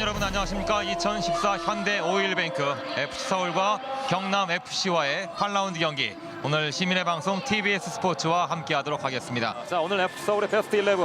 축구팬 여러분 안녕하십니까? 2014 현대 오일뱅크 FC 서울과 경남 FC와의 8라운드 경기. 오늘 시민의 방송 TBS 스포츠와 함께하도록 하겠습니다. 자 오늘 FC 서울의 베스트 11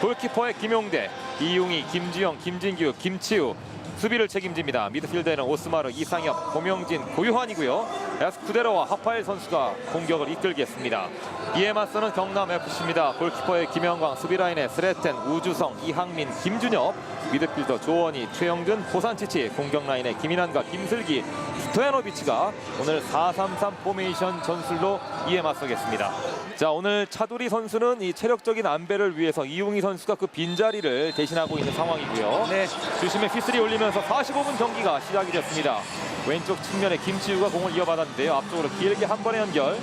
골키퍼의 김용대, 이용희, 김주영, 김진규, 김치우 수비를 책임집니다. 미드필더에는 오스마르, 이상엽, 고명진, 고유환이고요. 에스쿠데로와 하파엘 선수가 공격을 이끌겠습니다. 이에 맞서는 경남 FC입니다. 골키퍼의 김영광, 수비라인에 스레텐, 우주성, 이항민, 김준엽, 미드필더 조원희, 최영준, 호산치치, 공격 라인에 김인환과 김슬기, 스토야노비치가 오늘 4-3-3 포메이션 전술로 이에 맞서겠습니다. 자 오늘 차두리 선수는 이 체력적인 안배를 위해서 이용희 선수가 그 빈자리를 대신하고 있는 상황이고요. 네. 주심에 휘슬이 울리면 서 45분 경기가 시작이 됐습니다. 왼쪽 측면에 김치우가 공을 이어받았는데요. 앞쪽으로 길게 한 번의 연결.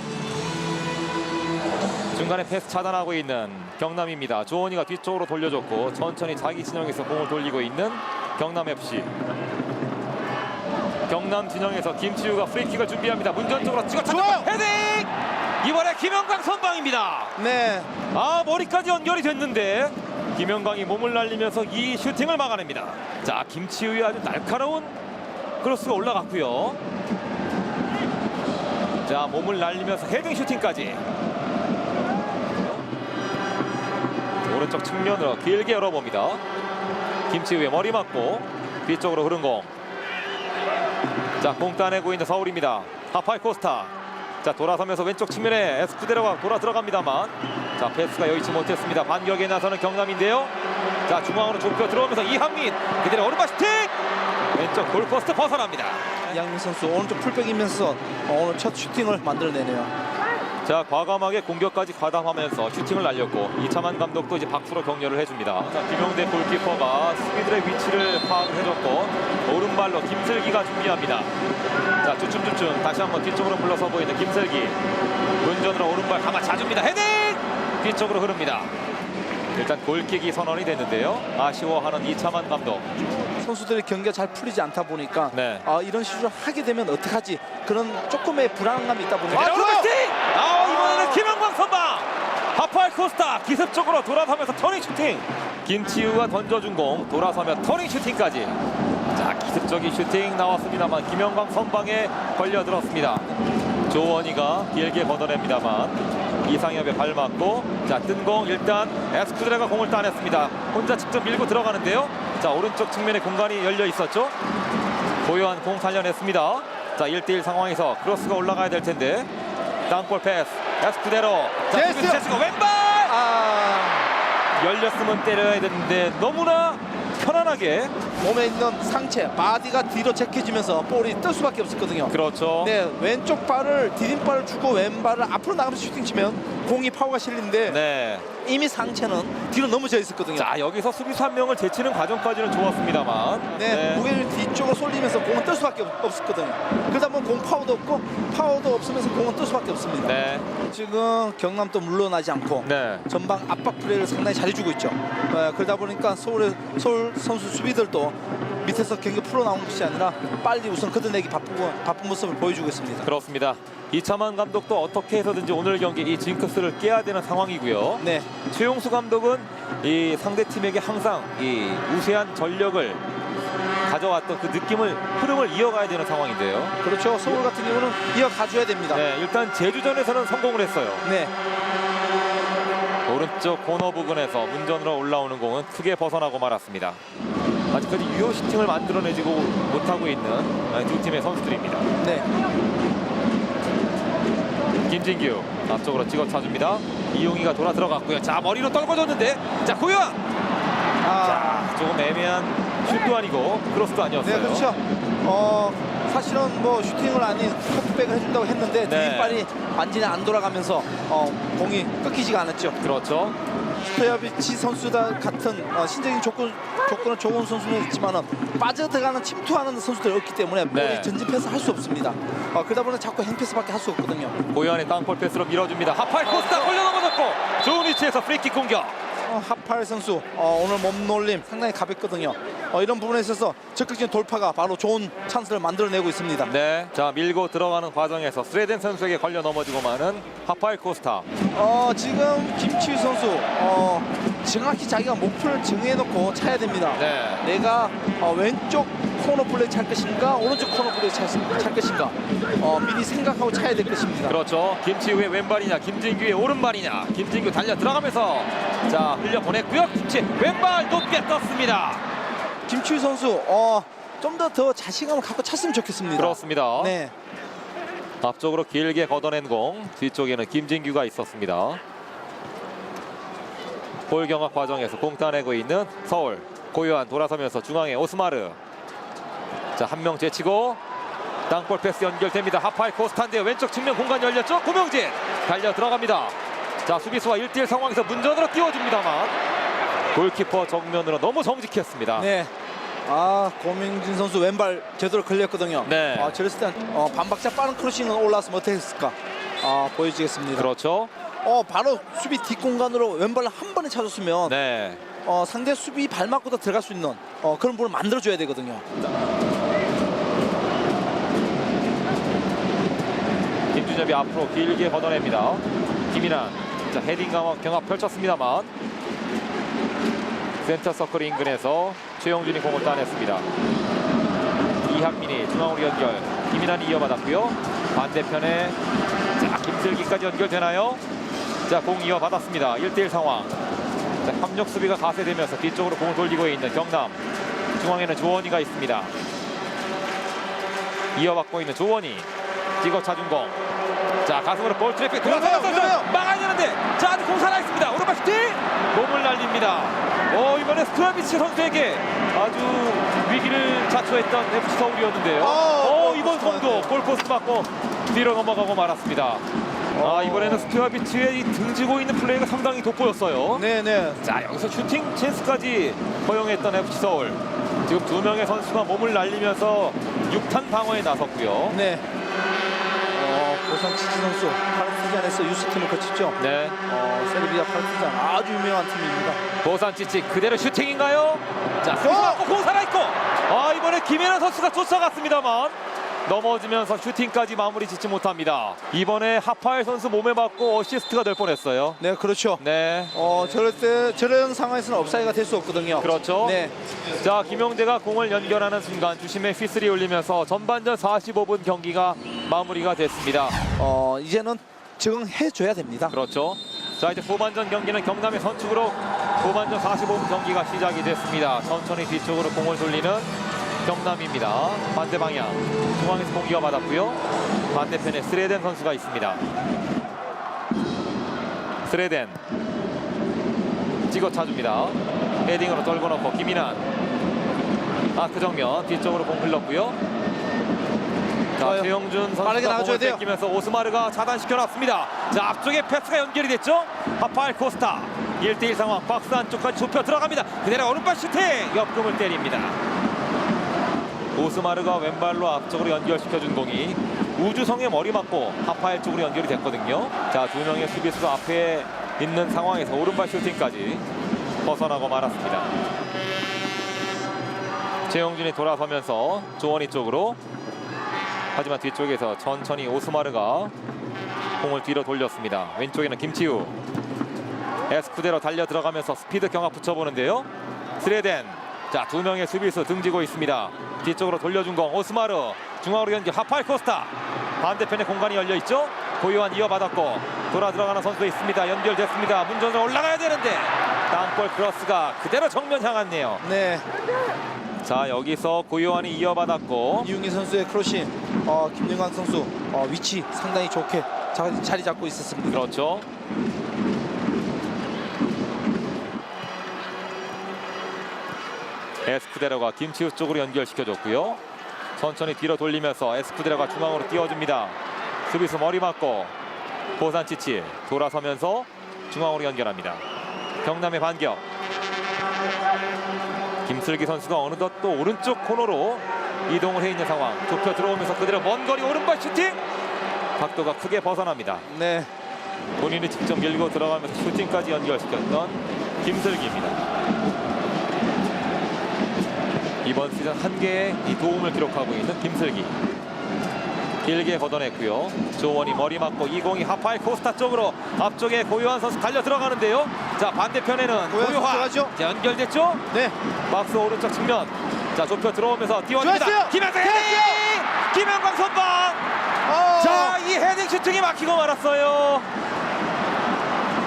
중간에 패스 차단하고 있는 경남입니다. 조원이가 뒤쪽으로 돌려줬고 천천히 자기 진영에서 공을 돌리고 있는 경남 FC. 경남 진영에서 김치우가 프리킥을 준비합니다. 문전 쪽으로 찍어 좋아요. 헤딩! 이번에 김영광 선방입니다. 네. 아 머리까지 연결이 됐는데 김영광이 몸을 날리면서 이 슈팅을 막아냅니다. 자 김치우의 아주 날카로운 크로스가 올라갔고요. 자 몸을 날리면서 헤딩 슈팅까지. 오른쪽 측면으로 길게 열어봅니다. 김치우의 머리 맞고 뒤쪽으로 흐른 공. 자 공 따내고 있는 서울입니다. 하파이 코스타. 자 돌아서면서 왼쪽 측면에 에스쿠데로가 돌아 들어갑니다만 자 패스가 여의치 못했습니다. 반격에 나서는 경남인데요. 자 중앙으로 좁혀 들어오면서 이항민 그대로 오른발 슈팅 왼쪽 골포스트 벗어납니다. 양민 선수 오른쪽 풀백이면서 어, 오늘 첫 슈팅을 만들어내네요. 자 과감하게 공격까지 가담하면서 슈팅을 날렸고 이차만 감독도 이제 박수로 격려를 해줍니다. 자 김용대 골키퍼가 수비들의 위치를 파악을 해줬고 오른발로 김슬기가 준비합니다. 자 주춤주춤 다시 한번 뒤쪽으로 물러서고 있는 김슬기 운전으로 오른발 가마 차줍니다. 헤딩 뒤쪽으로 흐릅니다. 일단 골킥이 선언이 됐는데요. 아쉬워하는 이차만 감독. 선수들의 경기가 잘 풀리지 않다 보니까 네. 아, 이런 실수를 하게 되면 어떡하지? 그런 조금의 불안감이 있다 보니까 아, 슈팅! 아, 이번에는 김영광 선방! 하파이 코스타 기습적으로 돌아서면서 터닝 슈팅! 김치우가 던져준 공 돌아서며 터닝 슈팅까지 자 기습적인 슈팅 나왔습니다만 김영광 선방에 걸려들었습니다 조원이가 길게 걷어냅니다만 이상엽의 발 맞고 자 뜬 공 일단 에스쿠드레가 공을 따냈습니다. 혼자 직접 밀고 들어가는데요. 자 오른쪽 측면에 공간이 열려 있었죠. 고요한 공 살려냈습니다. 자 1대1 상황에서 크로스가 올라가야 될 텐데. 땅볼 패스. 에스쿠데로. 자 제스! 제스가 왼발! 아, 열렸으면 때려야 되는데 너무나 편안 하게 몸에 있는 상체, 바디가 뒤로 제껴지면서 볼이 뜰 수밖에 없었거든요. 그렇죠. 네, 왼쪽 발을 디딤발을 주고 왼발을 앞으로 나가면서 슈팅 치면 공이 파워가 실리는데 네. 이미 상체는 뒤로 넘어져 있었거든요. 자 여기서 수비수 한 명을 제치는 과정까지는 좋았습니다만 네, 무게를 뒤쪽으로 쏠리면서 공은 뜰 수밖에 없- 없었거든요. 그러다 보면 공 파워도 없고 파워도 없으면서 공은 뜰 수밖에 없습니다. 네. 지금 경남도 물러나지 않고 네. 전방 압박 플레이를 상당히 잘해주고 있죠. 네, 그러다 보니까 서울의 서울 선수 수비들도 밑에서 경기 풀어나온 것이 아니라 빨리 우선 걷어내기 바쁘고 바쁜 모습을 보여주고 있습니다. 그렇습니다. 이차만 감독도 어떻게 해서든지 오늘 경기 이 징크스를 깨야 되는 상황이고요. 네, 최용수 감독은 이 상대 팀에게 항상 이 우세한 전력을 가져왔던 그 느낌을 흐름을 이어가야 되는 상황인데요. 그렇죠. 서울 같은 경우는 이어가줘야 됩니다. 네, 일단 제주전에서는 성공을 했어요. 네, 오른쪽 코너 부근에서 문전으로 올라오는 공은 크게 벗어나고 말았습니다. 아직까지 유효 슈팅을 만들어내지 못하고 있는 두 팀의 선수들입니다. 네, 김진규 앞쪽으로 찍어 차줍니다. 이용희가 돌아 들어갔고요. 자 머리로 떨궈줬는데 자 고요한 아, 자 조금 애매한 슛도 아니고 크로스도 아니었어요. 네, 그렇죠. 어, 사실은 뭐 슈팅을 아닌 커트백을 해준다고 했는데 네. 디딤발이 완전히 안 돌아가면서 어, 공이 끊기지가 않았죠. 그렇죠. 스토야비치 선수들 같은 어, 신적인 조건 조건은 좋은 선수는 있지만은 빠져들어가는 침투하는 선수들이 없기 때문에 볼이 네. 전진패스 할 수 없습니다. 어, 그러다 보니 자꾸 행패스밖에 할 수 없거든요. 고요한의 땅볼 패스로 밀어줍니다. 하파이 코스타 걸려 넘어졌고 좋은 위치에서 프리킥 공격. 어, 하팔 선수 어, 오늘 몸놀림 상당히 가볍거든요. 어, 이런 부분에 있어서 적극적인 돌파가 바로 좋은 찬스를 만들어내고 있습니다. 네, 자 밀고 들어가는 과정에서 스레덴 선수에게 걸려 넘어지고 마는 하파이 코스타. 어, 지금 김치우 선수 어, 정확히 자기가 목표를 정해놓고 차야 됩니다. 네. 내가 어, 왼쪽 코너 블랙 찰 것인가 오른쪽 코너 블랙 찰, 찰 것인가 어, 미리 생각하고 차야 될 것입니다. 그렇죠. 김치우의 왼발이냐, 김진규의 오른발이냐. 김진규 달려 들어가면서 자 흘려 보냈고요. 김치 왼발 높게 떴습니다. 김치우 선수 어, 좀더더 자신감을 갖고 찼으면 좋겠습니다. 그렇습니다. 네. 앞쪽으로 길게 걷어낸 공 뒤쪽에는 김진규가 있었습니다 볼 경합 과정에서 공 따내고 있는 서울 고요한 돌아서면서 중앙에 오스마르 자 한 명 제치고 땅볼 패스 연결됩니다 하파이 코스타인데요 왼쪽 측면 공간 열렸죠 고명진 달려 들어갑니다 자 수비수와 1대1 상황에서 문전으로 띄워줍니다만 골키퍼 정면으로 너무 정직했습니다 네. 아 고명진 선수 왼발 제대로 걸렸거든요. 네. 아, 저랬을 땐 어, 반박자 빠른 크로싱을 올라왔으면 어떻게 했을까? 아 보여주겠습니다. 그렇죠 어 바로 수비 뒷공간으로 왼발을 한 번에 차줬으면 네 어, 상대 수비 발 맞고도 들어갈 수 있는 어, 그런 볼을 만들어줘야 되거든요. 김준엽이 앞으로 길게 걷어냅니다. 김인환 자 헤딩 경합 펼쳤습니다만 센터 서클 인근에서 최영준이 공을 따냈습니다. 이한민이 중앙으로 연결 김인환이 이어받았고요. 반대편에 자 김슬기까지 연결되나요? 자 공 이어받았습니다. 1대1 상황. 자, 협력 수비가 가세되면서 뒤쪽으로 공을 돌리고 있는 경남 중앙에는 조원이가 있습니다. 이어받고 있는 조원이 찍어 차준 공. 자 가슴으로 볼 트래픽 돌아서면서 되는데 자 아직 공 살아 있습니다. 오른발 슈팅 몸을 날립니다. 오 이번에 스트라비치 선수에게 아주 위기를 자초했던 FC 서울이었는데요. 어, 오 이번 공도 골포스트 맞고 뒤로 넘어가고 말았습니다. 아 이번에는 스트라비치의 이 등지고 있는 플레이가 상당히 돋보였어요. 네네. 자 여기서 슈팅 찬스까지 허용했던 FC 서울. 지금 두 명의 선수가 몸을 날리면서 6탄 방어에 나섰고요. 네. 치치 선수 파르티잔에서 유스팀을 거쳤죠. 네. 어, 세르비아 파르티잔 아주 유명한 팀입니다. 보산 찌찌 그대로 슈팅인가요? 자 수비 어! 공 살아있고 아 이번에 김혜란 선수가 쫓아갔습니다만 넘어지면서 슈팅까지 마무리 짓지 못합니다. 이번에 하파엘 선수 몸에 맞고 어시스트가 될 뻔했어요. 네, 그렇죠. 네. 어, 저럴 때 저런 상황에서는 업사이가 될 수 없거든요. 그렇죠. 네. 자 김용대가 공을 연결하는 순간 주심의 휘슬이 울리면서 전반전 45분 경기가 마무리가 됐습니다. 어, 이제는 적응해 줘야 됩니다. 그렇죠. 자 이제 후반전 경기는 경남의 선축으로 후반전 45분 경기가 시작이 됐습니다. 천천히 뒤쪽으로 공을 돌리는 경남입니다. 반대 방향 중앙에서 공 이어받았고요. 반대편에 스레덴 선수가 있습니다. 스레덴 찍어 차줍니다. 헤딩으로 떨궈 놓고 김인환 아그 정면 뒤쪽으로 공 흘렀고요. 자. 최영준 선수가 공을. 뺏기면서 오스마르가 차단시켜 놨습니다. 자 앞쪽에 패스가 연결이 됐죠. 하파엘 코스타 1대1 상황 박스 안쪽까지 좁혀 들어갑니다. 그대로 오른발 슈팅 옆금을 때립니다. 오스마르가 왼발로 앞쪽으로 연결시켜준 공이 우주성의 머리 맞고 하파엘 쪽으로 연결이 됐거든요. 자 두 명의 수비수가 앞에 있는 상황에서 오른발 슈팅까지 벗어나고 말았습니다. 최영준이 돌아서면서 조원희 쪽으로 하지만 뒤쪽에서 천천히 오스마르가 공을 뒤로 돌렸습니다. 왼쪽에는 김치우 에스쿠데로 달려 들어가면서 스피드 경합 붙여보는데요. 스레덴 자 두 명의 수비수 등지고 있습니다. 뒤쪽으로 돌려준 공 오스마르 중앙으로 연결 하팔 코스타 반대편에 공간이 열려 있죠. 고요한 이어받았고 돌아 들어가는 선수도 있습니다. 연결됐습니다. 문전으로 올라가야 되는데 땅볼 크로스가 그대로 정면 향했네요. 네. 자 여기서 고요한이 이어받았고 이웅희 선수의 크로싱, 어, 김영광 선수 어, 위치 상당히 좋게 자, 자리 잡고 있었습니다. 그렇죠. 에스쿠데로가 김치우 쪽으로 연결시켜줬고요. 천천히 뒤로 돌리면서 에스쿠데로가 중앙으로 띄워줍니다. 수비수 머리 맞고 보산 치치 돌아서면서 중앙으로 연결합니다. 경남의 반격. 김슬기 선수가 어느덧 또 오른쪽 코너로 이동을 해 있는 상황. 좁혀 들어오면서 그대로 먼 거리 오른발 슈팅. 각도가 크게 벗어납니다. 네. 본인이 직접 밀고 들어가면서 슈팅까지 연결시켰던 김슬기입니다. 이번 시즌 한 개의 이 도움을 기록하고 있는 김슬기. 길게 걷어냈고요. 조원이 머리 맞고 이공이 하파이 코스타 쪽으로 앞쪽에 고요한 선수 달려 들어가는데요. 자 반대편에는 고요한. 자, 연결됐죠? 네. 박스 오른쪽 측면. 자 좁혀 들어오면서. 좋았어요. 김현광 헤딩! 김현광 선방! 어. 자, 이 헤딩 슈팅이 막히고 말았어요.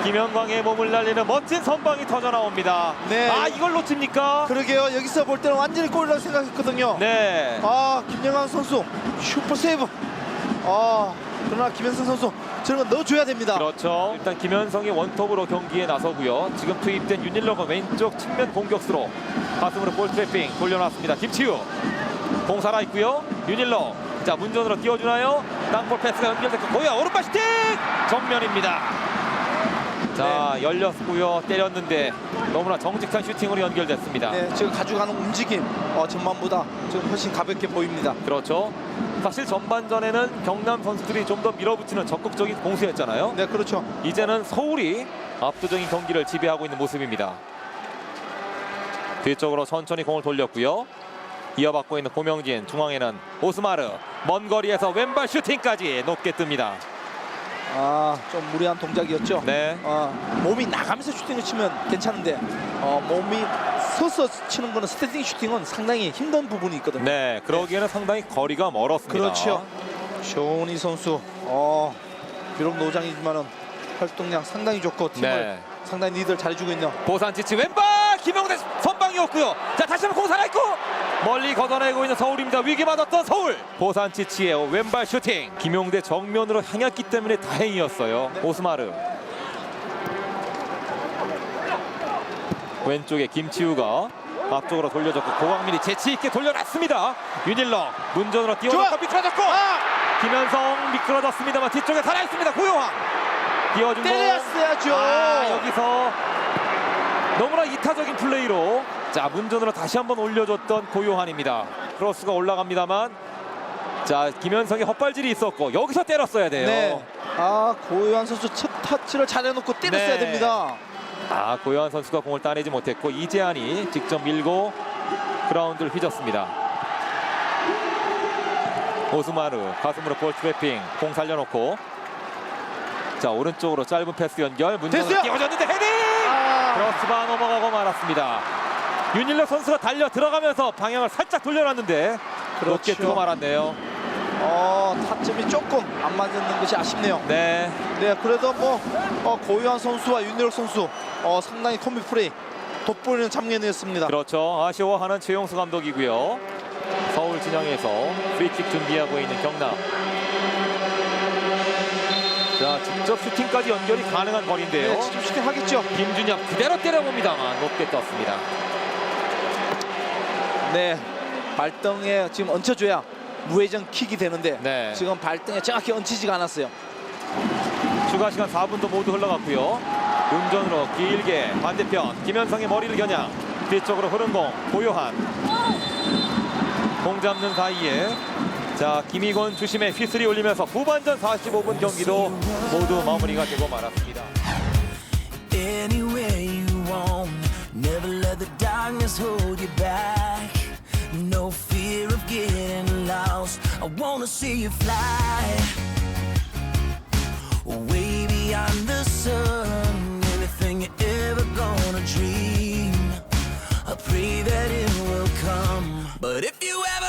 김현광의 몸을 날리는 멋진 선방이 터져 나옵니다. 네. 아, 이걸 놓칩니까? 그러게요. 여기서 볼 때는 완전히 골이라고 생각했거든요. 네. 아 김영환 선수 슈퍼 세이브. 아 그러나 김현성 선수 저런 거 넣어줘야 됩니다. 그렇죠. 일단 김현성이 원톱으로 경기에 나서고요. 지금 투입된 윤일러가 왼쪽 측면 공격수로 가슴으로 볼 트래핑 돌려놨습니다. 김치우 공 살아 있고요. 윤일러 자 문전으로 띄워주나요? 땅볼 패스가 연결됐고 고야 오른발 슈팅 정면입니다. 자 열렸고요. 때렸는데 너무나 정직한 슈팅으로 연결됐습니다. 네, 지금 가져가는 움직임 어, 전반보다 지금 훨씬 가볍게 보입니다. 그렇죠. 사실 전반전에는 경남 선수들이 좀 더 밀어붙이는 적극적인 공수였잖아요. 네, 그렇죠. 이제는 서울이 압도적인 경기를 지배하고 있는 모습입니다. 뒤쪽으로 천천히 공을 돌렸고요. 이어받고 있는 고명진 중앙에는 오스마르 먼 거리에서 왼발 슈팅까지 높게 뜹니다. 아, 좀 무리한 동작이었죠. 네. 어, 몸이 나가면서 슈팅을 치면 괜찮은데 어, 몸이 서서 치는 거는 스탠딩 슈팅은 상당히 힘든 부분이 있거든요. 네, 그러기에는 상당히 거리가 멀었습니다. 그렇죠. 쇼니 선수, 어, 비록 노장이지만은 활동량 상당히 좋고 팀을 네. 상당히 리드를 잘해주고 있는. 보산치치 왼발 김영대 선방이었고요. 자 다시 한번 공 살아있고 멀리 걷어내고 있는 서울입니다. 위기 맞았던 서울. 보산 치치의 왼발 슈팅. 김용대 정면으로 향했기 때문에 다행이었어요. 오스마르. 왼쪽에 김치우가 앞쪽으로 돌려줬고 고광민이 재치 있게 돌려놨습니다. 윤일러 문전으로 뛰어놓고 좋아. 미끄러졌고 아, 김현성 미끄러졌습니다만 뒤쪽에 살아있습니다. 고요황 공. 때렸어야죠. 아, 여기서 너무나 이타적인 플레이로 자 문전으로 다시 한번 올려줬던 고요한입니다. 크로스가 올라갑니다만 자 김현성의 헛발질이 있었고 여기서 때렸어야 돼요. 네. 아, 고요한 선수 첫 타치를 잘해놓고 때렸어야 네. 됩니다. 아 고요한 선수가 공을 따내지 못했고 이재한이 직접 밀고 그라운드를 휘졌습니다. 오스마르 가슴으로 볼 트래핑 공 살려놓고 자 오른쪽으로 짧은 패스 연결 문전으로 됐어요. 띄워줬는데 헤딩 아, 크로스바 넘어가고 말았습니다. 윤일러 선수가 달려 들어가면서 방향을 살짝 돌려놨는데 높게 그렇죠. 뜨고 말았네요. 어, 타점이 조금 안 맞는 것이 아쉽네요. 네, 네, 그래도 뭐 어, 고유한 선수와 윤일옥 선수 어, 상당히 콤비 플레이 돋보이는 장면이었습니다. 그렇죠. 아쉬워하는 최용수 감독이고요. 서울 진영에서 프리킥 준비하고 있는 경남. 자, 직접 슈팅까지 연결이 가능한 거리인데요. 네, 직접 슈팅 하겠죠. 김준혁 그대로 때려봅니다만 높게 떴습니다. 네, 발등에 지금 얹혀줘야 무회전 킥이 되는데 네. 지금 발등에 정확히 얹히지가 않았어요. 추가 시간 4분도 모두 흘러갔고요. 운전으로 길게 반대편 김현성의 머리를 겨냥 뒤쪽으로 흐른 공 고요한 공 잡는 사이에 자 김희곤 주심의 휘슬이 울리면서 후반전 45분 경기도 모두 마무리가 되고 말았습니다. anywhere you want. Never let the darkness hold you back. No fear of getting lost. I wanna see you fly way beyond the sun. Anything you're ever gonna dream. I pray that it will come. But if you ever